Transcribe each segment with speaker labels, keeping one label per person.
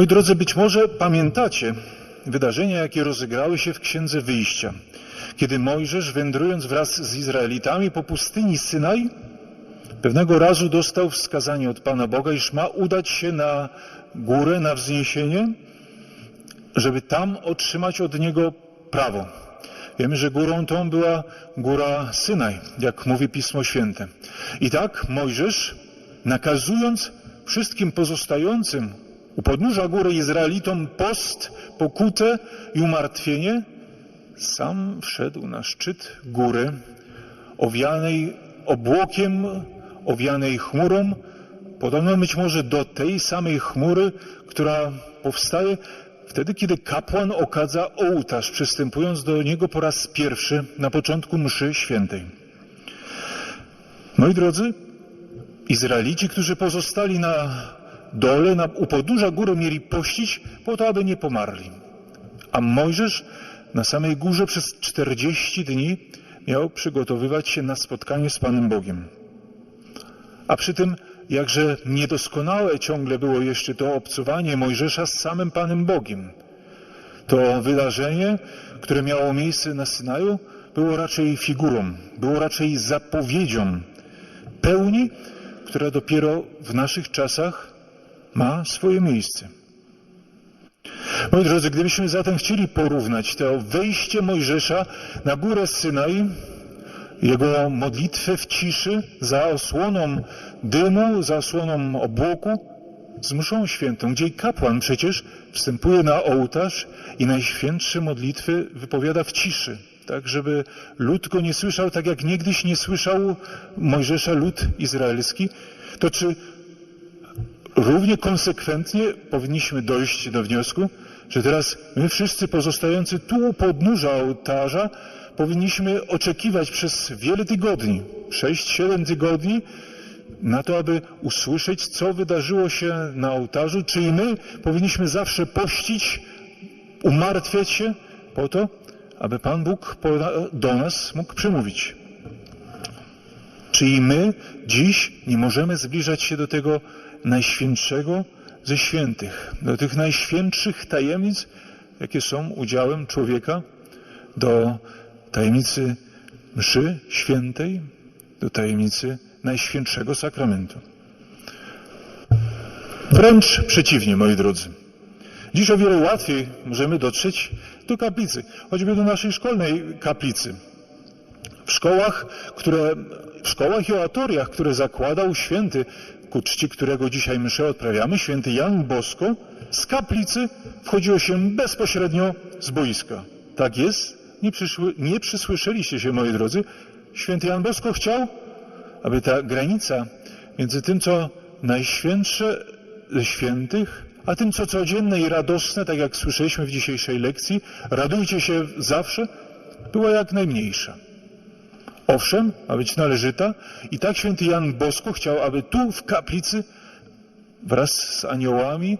Speaker 1: Moi drodzy, być może pamiętacie wydarzenia, jakie rozegrały się w Księdze Wyjścia, kiedy Mojżesz, wędrując wraz z Izraelitami po pustyni Synaj, pewnego razu dostał wskazanie od Pana Boga, iż ma udać się na górę, na wzniesienie, żeby tam otrzymać od Niego prawo. Wiemy, że górą tą była góra Synaj, jak mówi Pismo Święte. I tak Mojżesz, nakazując wszystkim pozostającym u podnóża góry Izraelitom post, pokutę i umartwienie, sam wszedł na szczyt góry, owianej obłokiem, owianej chmurą, podobno być może do tej samej chmury, która powstaje wtedy, kiedy kapłan okadza ołtarz, przystępując do niego po raz pierwszy na początku mszy świętej. Moi drodzy, Izraelici, którzy pozostali na dole, na, u podnóża góry mieli pościć po to, aby nie pomarli. A Mojżesz na samej górze przez 40 dni miał przygotowywać się na spotkanie z Panem Bogiem. A przy tym jakże niedoskonałe ciągle było jeszcze to obcowanie Mojżesza z samym Panem Bogiem. To wydarzenie, które miało miejsce na Synaju, było raczej figurą, było raczej zapowiedzią pełni, która dopiero w naszych czasach ma swoje miejsce. Moi drodzy, gdybyśmy zatem chcieli porównać to wejście Mojżesza na górę Synaj, jego modlitwę w ciszy, za osłoną dymu, za osłoną obłoku, z mszą świętą, gdzie kapłan przecież wstępuje na ołtarz i najświętsze modlitwy wypowiada w ciszy, tak żeby lud go nie słyszał, tak jak niegdyś nie słyszał Mojżesza lud izraelski, to czy równie konsekwentnie powinniśmy dojść do wniosku, że teraz my wszyscy pozostający tu u podnóża ołtarza powinniśmy oczekiwać przez wiele tygodni, sześć, siedem tygodni, na to, aby usłyszeć, co wydarzyło się na ołtarzu, czy i my powinniśmy zawsze pościć, umartwiać się po to, aby Pan Bóg do nas mógł przemówić. Czy i my dziś nie możemy zbliżać się do tego najświętszego ze świętych, do tych najświętszych tajemnic, jakie są udziałem człowieka, do tajemnicy mszy świętej, do tajemnicy Najświętszego Sakramentu. Wręcz przeciwnie, moi drodzy. Dziś o wiele łatwiej możemy dotrzeć do kaplicy, choćby do naszej szkolnej kaplicy. W szkołach, które, w szkołach i oratoriach, które zakładał święty, ku czci którego dzisiaj mszę odprawiamy, święty Jan Bosko, z kaplicy wchodziło się bezpośrednio z boiska. Tak jest? Nie, przyszły, nie przysłyszeliście się, moi drodzy. Święty Jan Bosko chciał, aby ta granica między tym, co najświętsze ze świętych, a tym, co codzienne i radosne, tak jak słyszeliśmy w dzisiejszej lekcji, radujcie się zawsze, była jak najmniejsza. Owszem, ma być należyta i tak święty Jan Bosko chciał, aby tu w kaplicy wraz z aniołami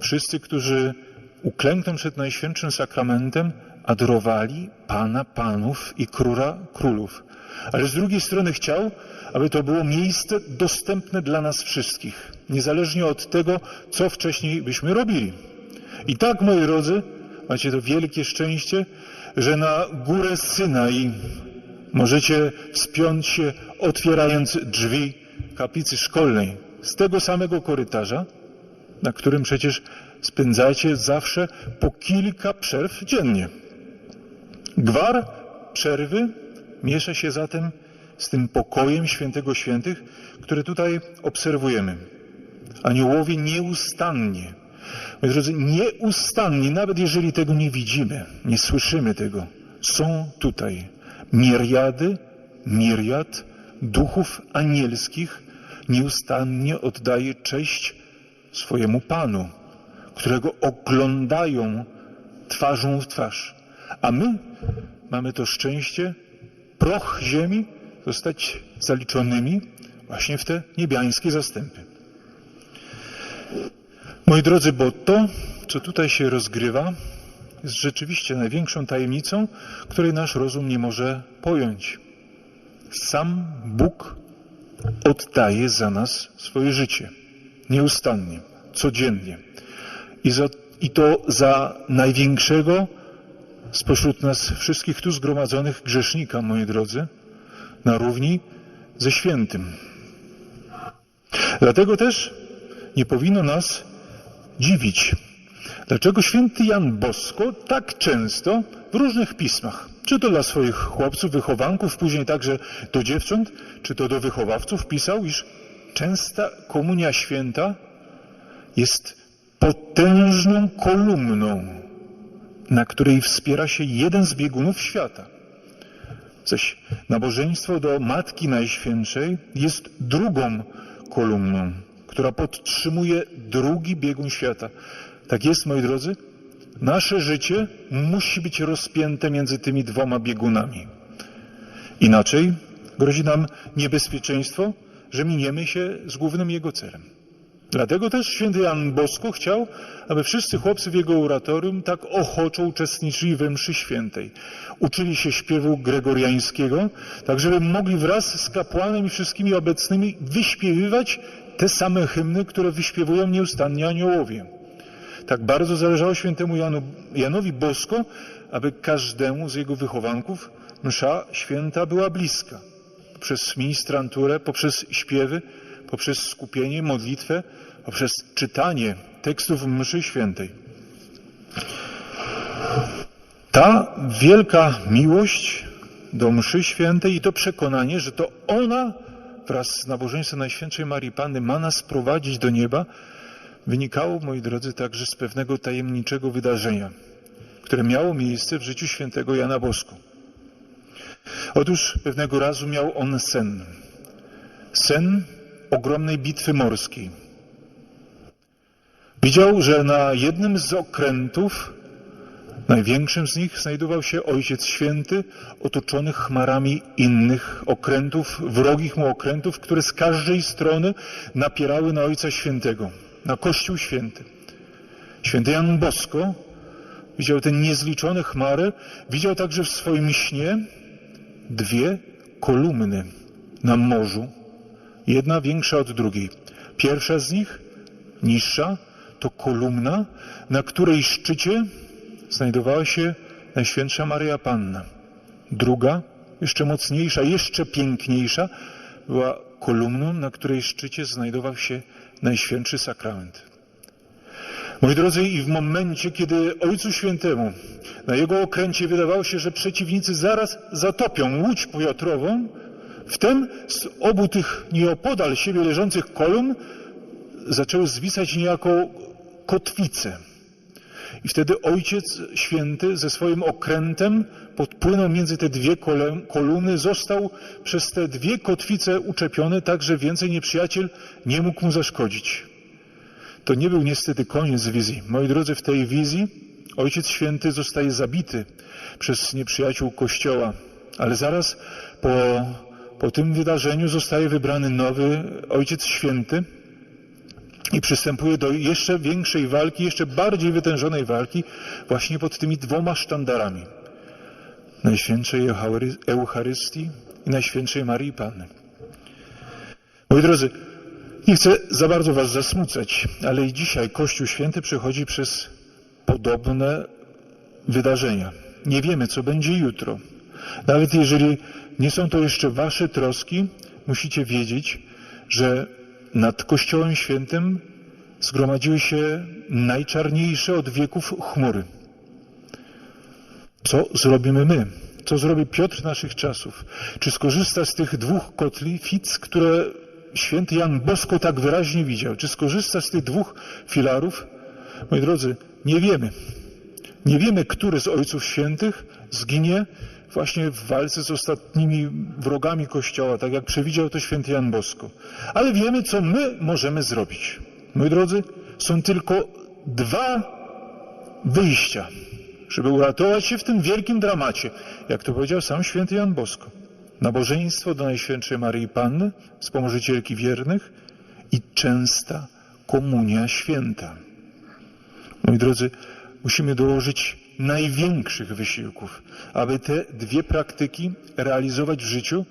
Speaker 1: wszyscy, którzy uklękną przed Najświętszym Sakramentem, adorowali Pana Panów i Króla Królów. Ale z drugiej strony chciał, aby to było miejsce dostępne dla nas wszystkich, niezależnie od tego, co wcześniej byśmy robili. I tak, moi drodzy, macie to wielkie szczęście, że na górę Synai możecie wspiąć się, otwierając drzwi kaplicy szkolnej z tego samego korytarza, na którym przecież spędzacie zawsze po kilka przerw dziennie. Gwar przerwy miesza się zatem z tym pokojem świętego świętych, który tutaj obserwujemy. Aniołowie nieustannie, moi drodzy, nieustannie, nawet jeżeli tego nie widzimy, nie słyszymy tego, są tutaj. Miriady, miriad duchów anielskich nieustannie oddaje cześć swojemu Panu, którego oglądają twarzą w twarz. A my mamy to szczęście, proch ziemi, zostać zaliczonymi właśnie w te niebiańskie zastępy. Moi drodzy, bo to, co tutaj się rozgrywa, jest rzeczywiście największą tajemnicą, której nasz rozum nie może pojąć. Sam Bóg oddaje za nas swoje życie. Nieustannie, codziennie. i, za, i to za największego spośród nas wszystkich tu zgromadzonych grzesznika, moi drodzy, na równi ze świętym. Dlatego też nie powinno nas dziwić, dlaczego święty Jan Bosko tak często w różnych pismach, czy to dla swoich chłopców, wychowanków, później także do dziewcząt, czy to do wychowawców, pisał, iż częsta komunia święta jest potężną kolumną, na której wspiera się jeden z biegunów świata. Zaś nabożeństwo do Matki Najświętszej jest drugą kolumną, która podtrzymuje drugi biegun świata. Tak jest, moi drodzy? Nasze życie musi być rozpięte między tymi dwoma biegunami. Inaczej grozi nam niebezpieczeństwo, że miniemy się z głównym jego celem. Dlatego też święty Jan Bosko chciał, aby wszyscy chłopcy w jego oratorium tak ochoczo uczestniczyli we mszy świętej. Uczyli się śpiewu gregoriańskiego, tak żeby mogli wraz z kapłanem i wszystkimi obecnymi wyśpiewywać te same hymny, które wyśpiewują nieustannie aniołowie. Tak bardzo zależało świętemu Janu, Janowi Bosko, aby każdemu z jego wychowanków msza święta była bliska. Poprzez ministranturę, poprzez śpiewy, poprzez skupienie, modlitwę, poprzez czytanie tekstów mszy świętej. Ta wielka miłość do mszy świętej i to przekonanie, że to ona wraz z nabożeństwem Najświętszej Marii Panny ma nas prowadzić do nieba, wynikało, moi drodzy, także z pewnego tajemniczego wydarzenia, które miało miejsce w życiu świętego Jana Bosko. Otóż pewnego razu miał on sen. Sen ogromnej bitwy morskiej. Widział, że na jednym z okrętów, największym z nich, znajdował się Ojciec Święty, otoczony chmarami innych okrętów, wrogich mu okrętów, które z każdej strony napierały na Ojca Świętego, na Kościół Święty. Święty Jan Bosko widział te niezliczone chmary, widział także w swoim śnie dwie kolumny na morzu, jedna większa od drugiej. Pierwsza z nich, niższa, to kolumna, na której szczycie znajdowała się Najświętsza Maria Panna. Druga, jeszcze mocniejsza, jeszcze piękniejsza, była kolumną, na której szczycie znajdował się Najświętszy Sakrament. Moi drodzy, i w momencie, kiedy Ojcu Świętemu na jego okręcie wydawało się, że przeciwnicy zaraz zatopią łódź pojatrową, wtem z obu tych nieopodal siebie leżących kolumn zaczęły zwisać niejako kotwice. I wtedy Ojciec Święty ze swoim okrętem podpłynął między te dwie kolumny, został przez te dwie kotwice uczepiony, tak że więcej nieprzyjaciel nie mógł mu zaszkodzić. To nie był niestety koniec wizji. Moi drodzy, w tej wizji Ojciec Święty zostaje zabity przez nieprzyjaciół Kościoła, ale zaraz po, po tym wydarzeniu zostaje wybrany nowy Ojciec Święty, i przystępuje do jeszcze większej walki, jeszcze bardziej wytężonej walki właśnie pod tymi dwoma sztandarami. Najświętszej Eucharystii i Najświętszej Marii Panny. Moi drodzy, nie chcę za bardzo Was zasmucać, ale i dzisiaj Kościół Święty przechodzi przez podobne wydarzenia. Nie wiemy, co będzie jutro. Nawet jeżeli nie są to jeszcze Wasze troski, musicie wiedzieć, że nad Kościołem Świętym zgromadziły się najczarniejsze od wieków chmury. Co zrobimy my? Co zrobi Piotr naszych czasów? Czy skorzysta z tych dwóch kotlific, które święty Jan Bosko tak wyraźnie widział? Czy skorzysta z tych dwóch filarów? Moi drodzy, nie wiemy. Nie wiemy, który z Ojców Świętych zginie właśnie w walce z ostatnimi wrogami Kościoła, tak jak przewidział to święty Jan Bosko. Ale wiemy, co my możemy zrobić. Moi drodzy, są tylko dwa wyjścia, żeby uratować się w tym wielkim dramacie, jak to powiedział sam święty Jan Bosko. Nabożeństwo do Najświętszej Maryi Panny, wspomożycielki wiernych i częsta komunia święta. Moi drodzy, musimy dołożyć największych wysiłków, aby te dwie praktyki realizować w życiu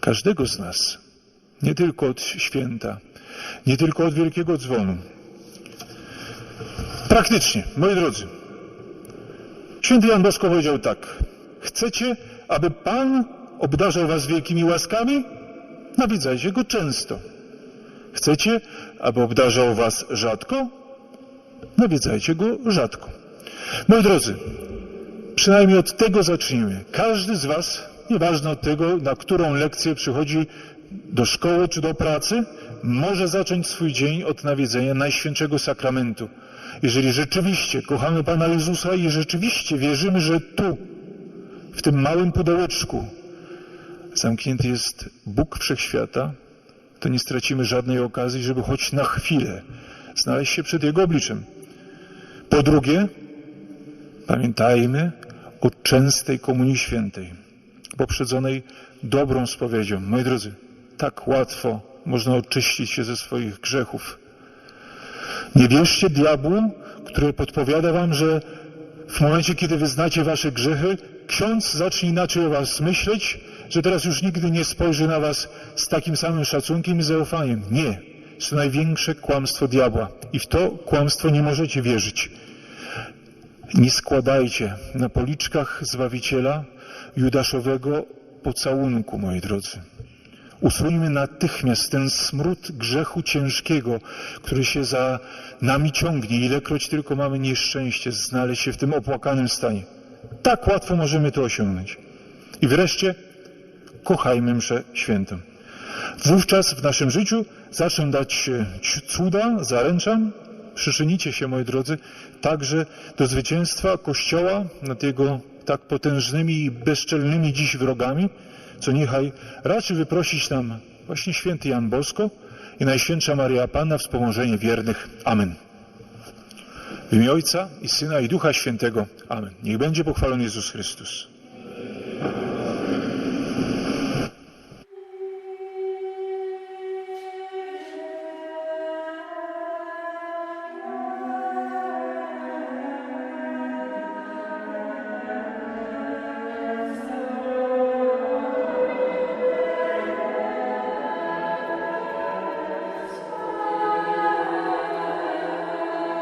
Speaker 1: każdego z nas. Nie tylko od święta, nie tylko od wielkiego dzwonu. Praktycznie, moi drodzy. Święty Jan Bosko powiedział tak. Chcecie, aby Pan obdarzał was wielkimi łaskami? Nawiedzajcie Go często. Chcecie, aby obdarzał was rzadko? Nawiedzajcie Go rzadko. Moi drodzy, przynajmniej od tego zacznijmy. Każdy z was, nieważne od tego, na którą lekcję przychodzi do szkoły czy do pracy, może zacząć swój dzień od nawiedzenia Najświętszego Sakramentu. Jeżeli rzeczywiście kochamy Pana Jezusa i rzeczywiście wierzymy, że tu, w tym małym pudełeczku, zamknięty jest Bóg Wszechświata, to nie stracimy żadnej okazji, żeby choć na chwilę znaleźć się przed Jego obliczem. Po drugie, pamiętajmy o częstej Komunii Świętej, poprzedzonej dobrą spowiedzią. Moi drodzy, tak łatwo można oczyścić się ze swoich grzechów. Nie wierzcie diabłu, który podpowiada wam, że w momencie, kiedy wyznacie wasze grzechy, ksiądz zacznie inaczej o was myśleć, że teraz już nigdy nie spojrzy na was z takim samym szacunkiem i zaufaniem. Nie. To największe kłamstwo diabła. I w to kłamstwo nie możecie wierzyć. Nie składajcie na policzkach Zbawiciela Judaszowego pocałunku, moi drodzy. Usuńmy natychmiast ten smród grzechu ciężkiego, który się za nami ciągnie, ilekroć tylko mamy nieszczęście znaleźć się w tym opłakanym stanie. Tak łatwo możemy to osiągnąć. I wreszcie kochajmy mszę świętą. Wówczas w naszym życiu zaczną dać cuda, zaręczam, przyczynicie się, moi drodzy, także do zwycięstwa Kościoła nad jego tak potężnymi i bezczelnymi dziś wrogami, co niechaj raczy wyprosić nam właśnie święty Jan Bosko i Najświętsza Maria Panna wspomożenie wiernych. Amen. W imię Ojca i Syna i Ducha Świętego. Amen. Niech będzie pochwalony Jezus Chrystus.